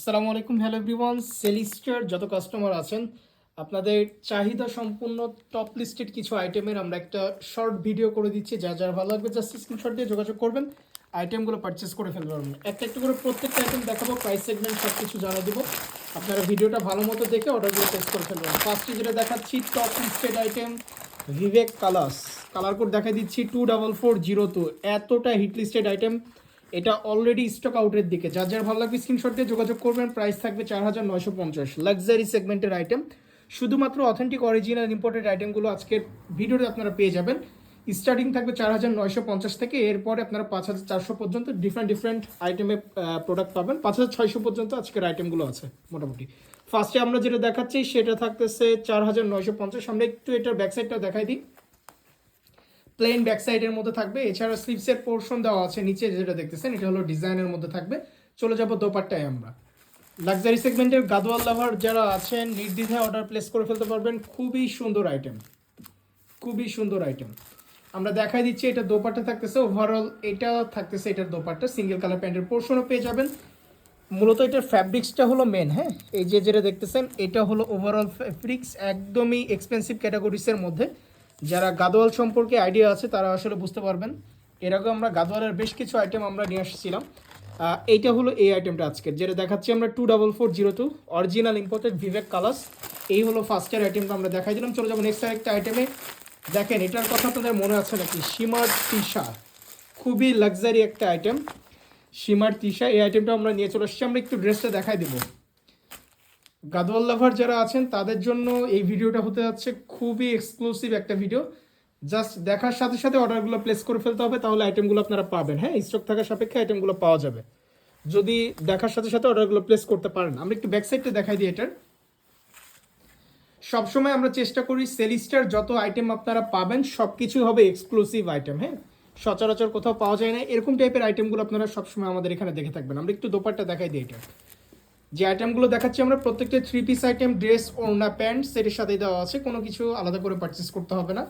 আসসালামু আলাইকুম, hello everyone. সেলিস্টার যত কাস্টমার আছেন, আপনাদের চাহিদা সম্পূর্ণ টপ লিস্টেড কিছু আইটেমের আমরা একটা শর্ট ভিডিও করে দিচ্ছি। যা যার ভালো লাগবে জাস্ট স্ক্রিনশট দিয়ে যোগাযোগ করবেন। আইটেমগুলো পারচেস করে ফেলতে পারবেন একটা একটা করে প্রত্যেকটা আইটেম দেখাবো প্রাইস সেগমেন্ট সব কিছু জানিয়ে দেবো। আপনারা ভিডিওটা ভালো মতো দেখে অর্ডারগুলো টেস্ট করে ফেলবেন। ফার্স্টে যেটা দেখাচ্ছি top listed item Vivek colours colour code দেখা দিচ্ছি two double four zero two এতটা হিট লিস্টেড আইটেম এটা অলরেডি স্টক আউটের দিকে। যার যার ভালো লাগবে স্ক্রিনশট দিয়ে যোগাযোগ করবেন। প্রাইস থাকবে চার হাজার নয়শো পঞ্চাশ। লাক্সারি সেগমেন্টের আইটেম শুধুমাত্র অথেন্টিক অরিজিনাল ইম্পোর্টেড আইটেমগুলো আজকের ভিডিওতে আপনারা পেয়ে যাবেন। স্টার্টিং থাকবে চার হাজার নয়শো পঞ্চাশ থেকে, এরপরে আপনারা পাঁচ হাজার চারশো পর্যন্ত ডিফারেন্ট ডিফারেন্ট আইটেমে প্রোডাক্ট পাবেন। পাঁচ হাজার ছয়শো পর্যন্ত আজকের আইটেমগুলো আছে, মোটামুটি। ফার্স্টে আমরা যেটা দেখাচ্ছি, সেটা থাকতেছে চার হাজার নয়শো পঞ্চাশ। আমরা একটু এটার ব্যাকসাইডটা দেখাই দিই। প্লেন ব্যাক সাইডের মধ্যে থাকবে। এছাড়া স্লিপসের পোর্শন দেওয়া আছে নিচে, যেটা দেখতেছেন, এটা হলো ডিজাইনের মধ্যে থাকবে। চলে যাব দোপাট্টায় আমরা। লাক্সারি সেগমেন্টের গাদোয়াল লাভার যারা আছেন, নির্দ্বিধায় অর্ডার প্লেস করে ফেলতে পারবেন। খুবই সুন্দর আইটেম খুবই সুন্দর আইটেম আমরা দেখাই দিচ্ছি, এটা দোপাট্টা থাকতেছে। ওভারঅল এটা থাকতেছে, এটার দোপাট্টা। সিঙ্গেল কালার প্যান্টের পোর্শনও পেয়ে যাবেন। মূলত এটার ফ্যাব্রিক্সটা হলো মেন হ্যাঁ? এই যে যেটা দেখতেছেন, এটা হলো ওভারঅল ফ্যাব্রিক্স একদমই এক্সপেন্সিভ ক্যাটাগরিসের মধ্যে। যারা গাদোয়াল সম্পর্কে আইডিয়া আছে, তারা আসলে বুঝতে পারবেন। এর আগে আমরা গাদোয়ালের বেশ কিছু আইটেম আমরা নিয়ে আসছিলাম। এইটা হলো এই আইটেমটা আজকের, যেটা দেখাচ্ছি আমরা two double four zero two original imported Vivek colours এই হলো ফার্স্টের আইটেমটা আমরা দেখাই দিলাম। চলে যাব নেক্সট আরেকটা আইটেমে দেখেন, এটার কথা আপনাদের মনে আছে নাকি? সীমার টিশা খুবই লাক্সারি একটা আইটেম সীমার তিশা, এই আইটেমটা আমরা নিয়ে চলে এসেছি। আমরা একটু ড্রেসটা দেখাই দেবো। গাদোয়াল লাভার যারা আছেন, তাদের জন্য এই ভিডিওটা হতে যাচ্ছে খুবই এক্সক্লুসিভ একটা ভিডিও জাস্ট দেখার সাথে সাথে অর্ডারগুলো প্লেস করে ফেলতে হবে, তাহলে আইটেমগুলো আপনারা পাবেন। হ্যাঁ স্টক থাকার সাপেক্ষে আইটেমগুলো পাওয়া যাবে। যদি দেখার সাথে সাথে অর্ডারগুলো প্লেস করতে পারেন। আমরা একটু ব্যাক সাইডটা দেখাই দিই এটার। সবসময় আমরা চেষ্টা করি সেলিস্টার যত আইটেম আপনারা পাবেন সব কিছু হবে এক্সক্লুসিভ আইটেম হ্যাঁ? সচরাচর কোথাও পাওয়া যায় না। এরকম টাইপের আইটেমগুলো আপনারা সবসময় আমাদের এখানে দেখে থাকবেন। আমরা একটু দোপারটা দেখাই দিই এটা। যে আইটেমগুলো দেখাচ্ছি, আমরা প্রত্যেকটা থ্রি পিস আইটেম ড্রেস ওড়না প্যান্ট সেটির সাথেই দেওয়া আছে। কোনো কিছু আলাদা করে পারচেস করতে হবে না।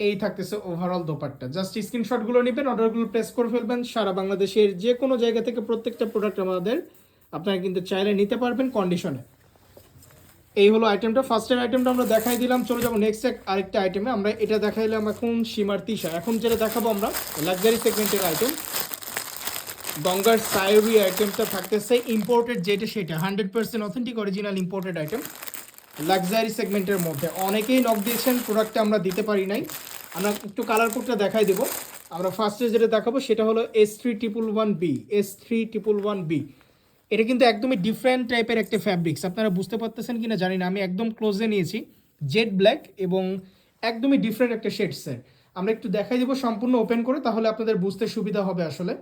এই থাকতেছে ওভারঅল দোপাট্টা। জাস্ট স্ক্রিনশটগুলো নেবেন অর্ডারগুলো প্লেস করে ফেলবেন। সারা বাংলাদেশের যে কোনো জায়গা থেকে প্রত্যেকটা প্রোডাক্ট আমাদের আপনারা কিন্তু চাইলে নিতে পারবেন কন্ডিশনে এই হলো আইটেমটা ফার্স্টের আইটেমটা আমরা দেখাই দিলাম। চলে যাব নেক্সট আরেকটা আইটেমে আমরা এটা দেখাইলাম এখন সীমার তিশা। এখন যেটা দেখাবো আমরা লাক্সারি সেগমেন্টের আইটেম গঙ্গার সায়রি আইটেমটা থাকতেছে ইম্পোর্টেড যেটা সেটা hundred percent authentic original imported item luxury সেগমেন্টের মধ্যে। অনেকেই নক দিয়েছেন প্রোডাক্টটা আমরা দিতে পারি নাই। আমরা একটু কালার কোডটা দেখাই দেবো। আমরা ফার্স্টে যেটা দেখাবো, সেটা হলো S three triple one B S three triple one B এটা কিন্তু একদমই ডিফারেন্ট টাইপের একটা ফ্যাব্রিক্স আপনারা বুঝতে পারতেছেন কিনা জানি না, আমি একদম ক্লোজে নিয়েছি। জেড ব্ল্যাক এবং একদমই ডিফারেন্ট একটা শেডসের আমরা একটু দেখাই দেবো, সম্পূর্ণ ওপেন করে, তাহলে আপনাদের বুঝতে সুবিধা হবে আসলে।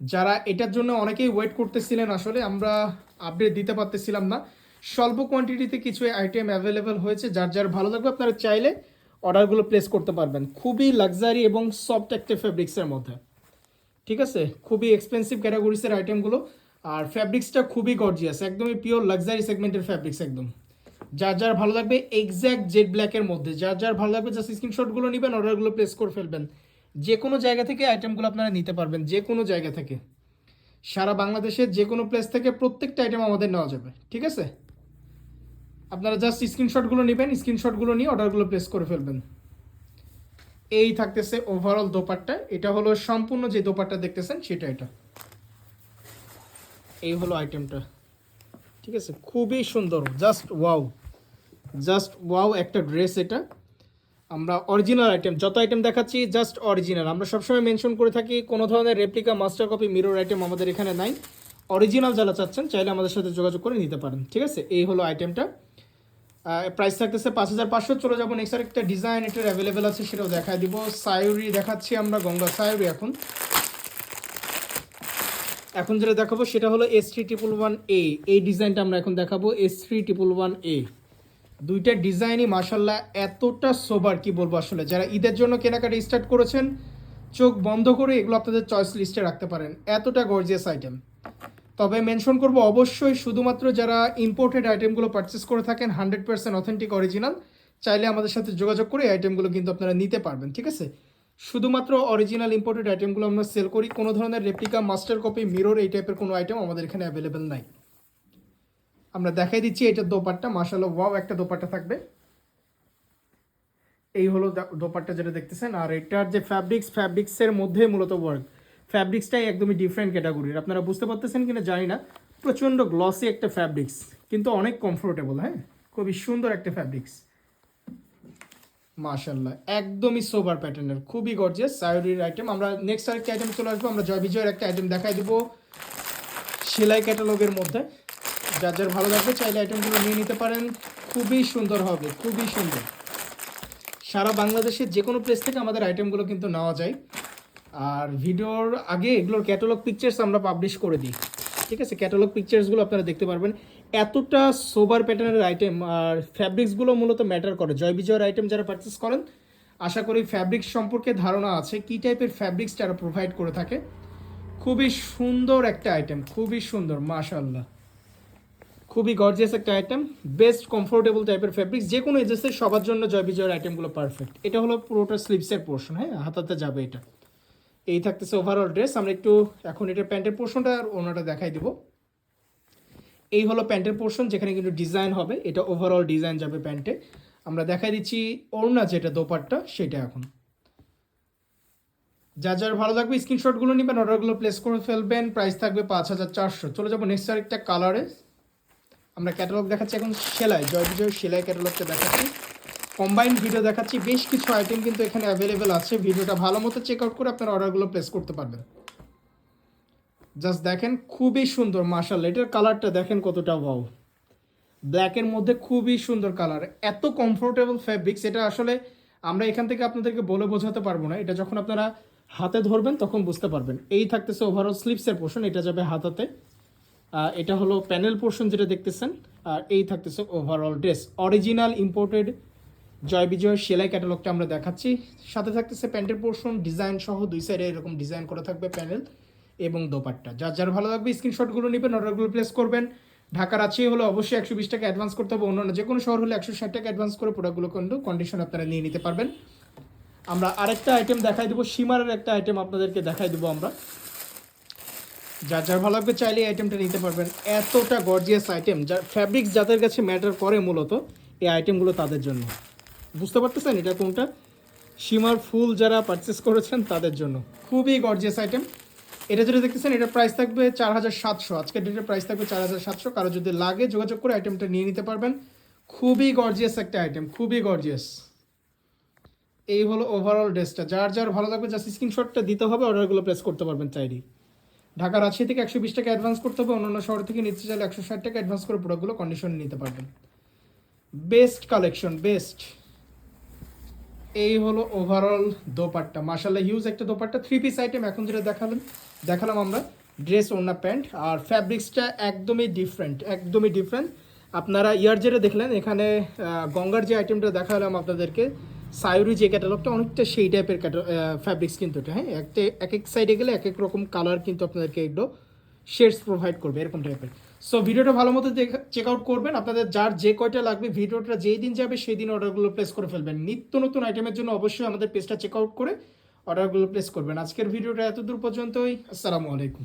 যারা এটার জন্য অনেকেই ওয়েট করতেছিলেন আসলে, আমরা আপডেট দিতে পারতেছিলাম না। স্বল্প কোয়ান্টিটিতে কিছু আইটেম অ্যাভেলেবেল হয়েছে, যার যার ভালো লাগবে আপনারা চাইলে অর্ডারগুলো প্লেস করতে পারবেন। খুবই লাক্সারি এবং সফট একটা ফেব্রিক্সের মধ্যে। ঠিক আছে? খুবই এক্সপেন্সিভ ক্যাটাগরিসের আইটেমগুলো আর ফ্যাব্রিক্সটা খুবই গর্জিয়াস একদমই পিওর লাক্সারি সেগমেন্টের ফ্যাব্রিক্স একদম। যার যার ভালো লাগবে এক্স্যাক্ট জেড ব্ল্যাকের মধ্যে। যার যার ভালো লাগবে জাস্ট স্ক্রিনশটগুলো নেবেন অর্ডারগুলো প্লেস করে ফেলবেন। যে কোনো জায়গা থেকে আইটেমগুলো আপনারা নিতে পারবেন যে কোনো জায়গা থেকে। সারা বাংলাদেশের যে কোনো প্লেস থেকে প্রত্যেকটা আইটেম আমাদের নেওয়া যাবে, ঠিক আছে? আপনারা জাস্ট স্ক্রিনশটগুলো নেবেন স্ক্রিনশটগুলো নিয়ে অর্ডারগুলো প্লেস করে ফেলবেন। এই থাকতেছে ওভারঅল দোপাট্টা। এটা হলো সম্পূর্ণ যে দোপাট্টা দেখতেছেন, সেটা এটা। এই হলো আইটেমটা ঠিক আছে? খুবই সুন্দর জাস্ট ওয়াও জাস্ট ওয়াও একটা ড্রেস এটা। আমরা অরিজিনাল আইটেম যত আইটেম দেখাচ্ছি জাস্ট অরিজিনাল আমরা সবসময় মেনশন করে থাকি, কোনো ধরনের replica master copy mirror item আমাদের এখানে নাই। অরিজিনাল যারা চাচ্ছেন, চাইলে আমাদের সাথে যোগাযোগ করে নিতে পারেন, ঠিক আছে? এই হলো আইটেমটা প্রাইস থাকতেছে পাঁচ হাজার পাঁচশো। চলে যাব নেক্সট আরেকটা ডিজাইন এটার অ্যাভেলেবেল আছে, সেটাও দেখাই দিব। সায়রি দেখাচ্ছি আমরা, গঙ্গা সায়রি এখন। এখন যেটা দেখাবো, সেটা হলো S three triple one A এই ডিজাইনটা আমরা এখন দেখাবো S three triple one A দুইটা ডিজাইনই মাসাল্লাহ এতটা সোবার, কি বলব আসলে? যারা ঈদের জন্য কেনাকাটা স্টার্ট করেছেন, চোখ বন্ধ করে এগুলো আপনাদের চয়েস লিস্টে রাখতে পারেন। এতটা গর্জিয়াস আইটেম তবে মেনশন করব অবশ্যই শুধুমাত্র যারা ইম্পোর্টেড আইটেমগুলো পারচেস করে থাকেন হান্ড্রেড পার্সেন্ট অথেন্টিক অরিজিনাল চাইলে আমাদের সাথে যোগাযোগ করে আইটেমগুলো কিন্তু আপনারা নিতে পারবেন, ঠিক আছে? শুধুমাত্র অরিজিনাল ইম্পোর্টেড আইটেমগুলো আমরা সেল করি, কোনো ধরনের রেপ্লিকা মাস্টার কপি মিরর এই টাইপের কোনো আইটেম আমাদের এখানে অ্যাভেলেবেল নাই। আমরা দেখাই দিচ্ছি এটার দোপাট্টা। মাসাল্লাহ ওয়াও, একটা দোপাট্টা থাকবে। এই হলো দোপাট্টা যেটা দেখতেছেন। আর এটার যে ফ্যাব্রিক্স ফ্যাব্রিক্সের মধ্যে মূলত ওয়ার্ক ফ্যাব্রিক্সটাই একদমই ডিফারেন্ট ক্যাটাগরির আপনারা বুঝতে পারতেছেন কিনা জানি না। প্রচণ্ড গ্লসি একটা ফ্যাব্রিক্স কিন্তু অনেক কমফোর্টেবল হ্যাঁ? খুবই সুন্দর একটা ফ্যাব্রিক্স মাশাল্লাহ একদমই সোবার প্যাটার্নের খুবই গর্জিয়াস সায়রির আইটেম আমরা নেক্সট আরেকটা আইটেম চলে আসব। আমরা জয় বিজয়ের একটা আইটেম দেখাই দেবো। সেলাই ক্যাটালগের মধ্যে। যার যার ভালো লাগবে চাইলে আইটেমগুলো নিয়ে নিতে পারেন। খুবই সুন্দর হবে, খুবই সুন্দর। সারা বাংলাদেশের যে কোনো প্লেস থেকে আমাদের আইটেমগুলো কিন্তু নেওয়া যায়। আর ভিডিওর আগে এগুলোর ক্যাটালগ পিকচার্স আমরা পাবলিশ করে দিই। ঠিক আছে? ক্যাটালগ পিকচার্সগুলো আপনারা দেখতে পারবেন। এতটা সোবার প্যাটার্নের আইটেম আর ফ্যাব্রিক্সগুলো মূলত ম্যাটার করে। জয় বিজয়ের আইটেম যারা পারচেস করেন, আশা করি ফ্যাব্রিক্স সম্পর্কে ধারণা আছে, কী টাইপের ফ্যাব্রিক্স তারা প্রোভাইড করে থাকে। খুবই সুন্দর একটা আইটেম খুবই সুন্দর মাশাল্লাহ খুবই গর্জিয়াস একটা আইটেম বেস্ট কমফোর্টেবল টাইপের ফ্যাব্রিক্স যে কোনো এজেসের সবার জন্য জয় বিজয়ের আইটেমগুলো পারফেক্ট এটা হলো পুরোটা স্লিভসের পোর্শন হ্যাঁ? হাতাতে যাবে এটা। এই থাকতেছে ওভারঅল ড্রেস আমরা একটু এখন এটা প্যান্টের পোর্শনটা আর ওনাটা দেখাই দিব। এই হলো প্যান্টের পোর্শন যেখানে কিন্তু ডিজাইন হবে, এটা ওভারঅল ডিজাইন যাবে প্যান্টে। আমরা দেখাই দিচ্ছি ওড়না যেটা, দোপাট্টা, সেটা এখন। যা যার ভালো লাগবে স্ক্রিনশটগুলো নেবেন অর্ডারগুলো প্লেস করে ফেলবেন প্রাইস থাকবে পাঁচ হাজার চারশো। চলে যাব নেক্সট আরেকটা কালারে আমরা ক্যাটালগ দেখাচ্ছি, এখন সেলাই জয় বিজয় সেলাই ক্যাটালগটা দেখাচ্ছি। কম্বাইন্ড ভিডিও দেখাচ্ছি, বেশ কিছু আইটেম কিন্তু এখানে অ্যাভেলেবেল আছে। ভিডিওটা ভালো মতো চেক আউট করে আপনার অর্ডারগুলো প্লেস করতে পারবেন। জাস্ট দেখেন, খুবই সুন্দর মার্শাল এটার কালারটা দেখেন কতটা ওয়াও ব্ল্যাকের মধ্যে খুবই সুন্দর কালার এত কমফোর্টেবল ফ্যাব্রিক্স এটা আসলে আমরা এখান থেকে আপনাদেরকে বলে বোঝাতে পারব না। এটা যখন আপনারা হাতে ধরবেন, তখন বুঝতে পারবেন। এই থাকতেছে ওভারঅল স্লিপসের পোর্শন এটা যাবে হাতাতে। এটা হলো প্যানেল পোর্শন যেটা দেখতেছেন, আর এই থাকতেছে overall dress original imported Joy Bijoy সেলাই ক্যাটালগটা আমরা দেখাচ্ছি। সাথে থাকতেছে প্যান্টের পোর্শন ডিজাইন সহ দুই সাইডে এরকম ডিজাইন করা থাকবে প্যানেল এবং দোপাট্টা। যার যার ভালো লাগবে স্ক্রিনশটগুলো নেবেন অর্ডারগুলো প্লেস করবেন। ঢাকার আছে হলে অবশ্যই একশো বিশ টাকা অ্যাডভান্স করতে হবে, অন্যান্য যে কোনো শহর হলে একশো ষাট টাকা অ্যাডভান্স করে প্রোডাক্টগুলো কিন্তু কন্ডিশন আপনারা নিয়ে নিতে পারবেন। আমরা আরেকটা আইটেম দেখাই দেবো সীমারের একটা আইটেম আপনাদেরকে দেখাই দেবো আমরা। যার যার ভালো লাগবে চাইলে এই আইটেমটা নিতে পারবেন। এতটা গর্জিয়াস আইটেম যার ফ্যাব্রিক্স যাদের কাছে ম্যাটার করে মূলত, এই আইটেমগুলো তাদের জন্য। বুঝতে পারতেছেন এটা কোনটা? সীমার ফুল যারা পারচেস করেছেন তাদের জন্য। খুবই গর্জিয়াস আইটেম এটা যেটা দেখতেছেন এটা প্রাইস থাকবে চার হাজার সাতশো। আজকের ডেটের প্রাইস থাকবে চার হাজার সাতশো। কারও যদি লাগে যোগাযোগ করে আইটেমটা নিয়ে নিতে পারবেন। খুবই গর্জিয়াস একটা আইটেম খুবই গর্জিয়াস এই হলো ওভারঅল ড্রেসটা যার যার ভালো লাগবে জাস্ট স্ক্রিনশটটা দিতে হবে অর্ডারগুলো প্লেস করতে পারবেন চাইলেই। ঢাকা রাজশাহী থেকে একশো বিশ টাকা অ্যাডভান্স করতে হবে, অন্যান্য শহর থেকে নিতে চাইলে একশো ষাট টাকা অ্যাডভান্স করে প্রোডাক্টগুলো কন্ডিশন নিতে পারবেন। বেস্ট কালেকশন বেস্ট এই হলো ওভারঅল দোপাট্টা। মার্শাল্লাহ হিউজ একটা দোপাট্টা। থ্রি পিস আইটেম এখন যেটা দেখালাম দেখালাম আমরা। ড্রেস ওড়না, প্যান্ট আর ফ্যাব্রিক্সটা একদমই ডিফারেন্ট একদমই ডিফারেন্ট আপনারা ইয়ার যেটা দেখলেন, এখানে গঙ্গার যে আইটেমটা দেখালাম আপনাদেরকে সায়ুরি যে ক্যাটালগটা অনেকটা সেই টাইপের ফ্যাব্রিক্স কিন্তু এটা হ্যাঁ? একটা এক এক সাইডে গেলে এক এক রকম কালার কিন্তু আপনাদেরকে একটু শেডস প্রোভাইড করবে, এরকম টাইপের সো ভিডিওটা ভালো মতো চেক আউট করবেন। আপনাদের যার যে কয়টা লাগবে, ভিডিওটা যেই দিন যাবে, সেই দিন অর্ডারগুলো প্লেস করে ফেলবেন। নিত্য নতুন আইটেমের জন্য অবশ্যই আমাদের পেজটা চেক আউট করে অর্ডারগুলো প্লেস করবেন। আজকের ভিডিওটা এত দূর পর্যন্তই। আসসালামু আলাইকুম।